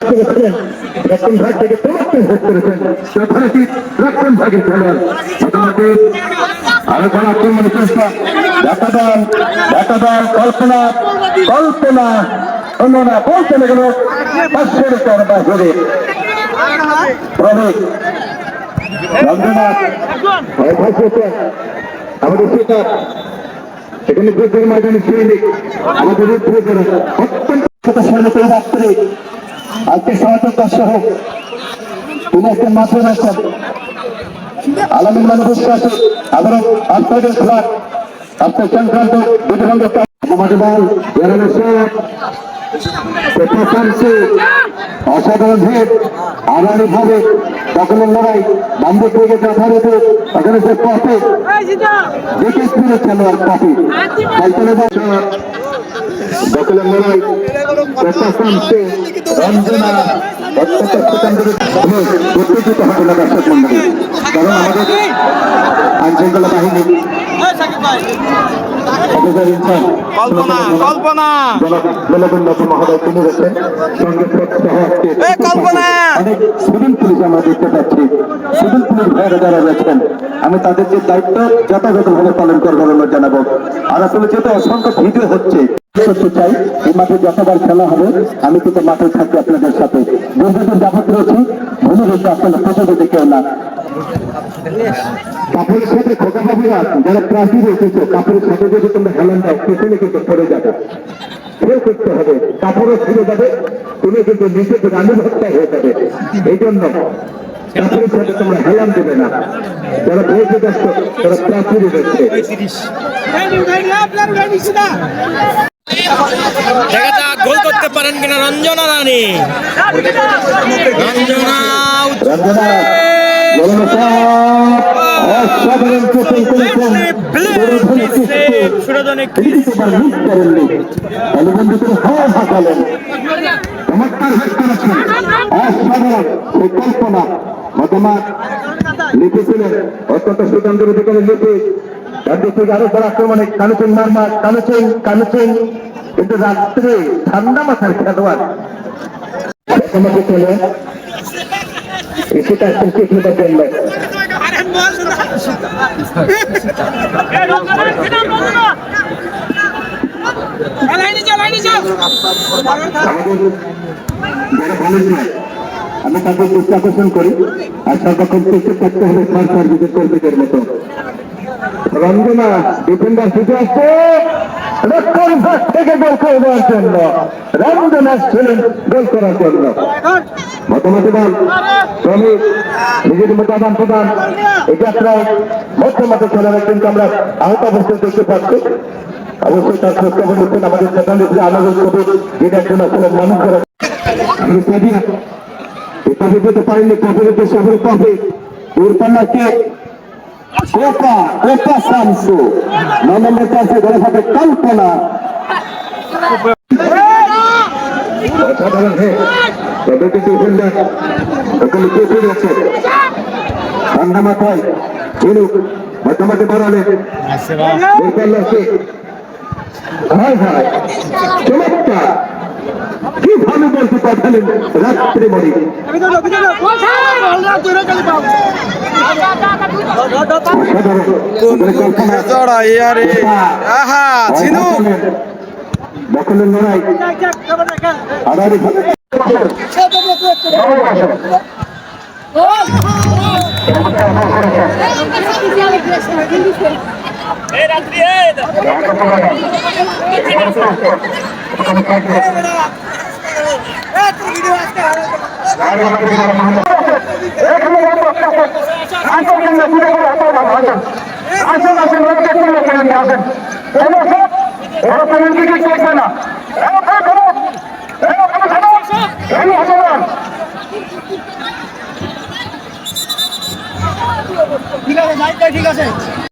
রক্ষণ ভাগ থেকে তোমাকে ভোগ করেছেন যথারীতি রক্ষণ ভাগের খেলোয়াড় মোটামুটি আলোচনা আক্রমণের চেষ্টা দেখা কল্পনা কল্পনা অন্যরা বল চলে গেল পাঁচশো টাকার বাজারে প্রণীত রবীন্দ্রনাথ ভাষা আমাদের এখানে যুদ্ধের ময়দানে সৈনিক আমাদের অত্যন্ত রাত্রে আজকে সহযোগিতা সহ তিনি একজন রাখছেন আলামিন মানুষ আছে আবারও আপনাদের খেলা আপনার সংক্রান্ত অসাধারণ আগামী ভাবে লড়াই বাম্বু থেকে যথারীতি এখানে সে খেলোয়াড় কপি। দখলের লড়াই প্রশাসন সে রঞ্জনা উত্তেজিত হবে না, দর্শক মন্ডলী কারণ আমাদের আইন শৃঙ্খলা বাহিনী আমরা আমি তাদের যে দায়িত্ব যথাযথভাবে পালন করবার জন্য জানাব। আর আসলে যেহেতু অসংখ্য ভিডিও হচ্ছে করতে চাই এই মাঠে যতবার খেলা হবে, আমি কিন্তু মাঠে থাকব আপনাদের সাথে। দীর্ঘদিন যাবত রয়েছি কেউ না। কাপড়ের সাথে খোকা বাবুরা যারা প্রাচীর এসেছ কাপড়ের সাথে যদি তোমরা হেলান দাও পেছনে কিন্তু পড়ে যাবে। ফের করতে হবে কাপড়ও ফিরে যাবে তুমি কিন্তু নিচে হত্যা হয়ে যাবে। এই জন্য কাপড়ের সাথে তোমরা হেলান দেবে না। যারা বলতে যাচ্ছ তারা প্রাচীরে যাচ্ছে দেখা যাক গোল করতে পারেন কিনা রঞ্জনা রানী। রঞ্জনা! রঞ্জনা জলন অসাধারণ কোচিং করেছেন সুরজনে ক্রিকেট এবার মিস করেননি অনুবন্ধুদের হাওয়া ভাসালেন চমৎকার হেড করেছেন অসাধারণ সেই কল্পনা মতামত লিখেছিলেন অত্যন্ত আরও বড় আক্রমণে কানুচেন মারমা কানুচেন কানুচেন কিন্তু রাত্রে ঠান্ডা মাথার খেলোয়াড় আমাদের যারা ভলেন্টিয়ার আমি আকর্ষণ করি আর সর্বক্ষণ করতে হবে সরকার বিজের কর্মীদের মতো। রঞ্জনা ডিফেন্ডার ছুটে আসছে। ভাগ থেকে গোল করে জন্য। রঞ্জনা ছিলেন গোল করার জন্য। মতামতি বল শ্রমিক নিজের মতো আদান প্রদান এই যাত্রায় মধ্যমাতে চলে কিন্তু আমরা আহত অবস্থায় দেখতে পাচ্ছি। অবশ্যই তার প্রস্তাব নিচ্ছেন আমাদের প্রধান নেত্রী আনন্দ কবির যেটা জন্য আসলে মানুষ করা আমি কাদিয়া এভাবে যেতে পারিনি কবির দেশে হবে কবে। দূরপাল্লাকে কোপা কোপা শামসু। নম্বর চাষে ধরে থাকে কল্পনা। অসাধারণ তবে কিন্তু ডিফেন্ডার ওখানে কে ফিরে আছে ঠান্ডা মাথায় চিনুক মোটামুটি বাড়ালে। হয় হয় চমৎকার। কি ভালো বলতে পাঠালেন রাত্রে মরি অসাধারণ জড়া ইয়ারে আহা চিনু দখলের লড়াই আড়াড়ি ঠিক আছে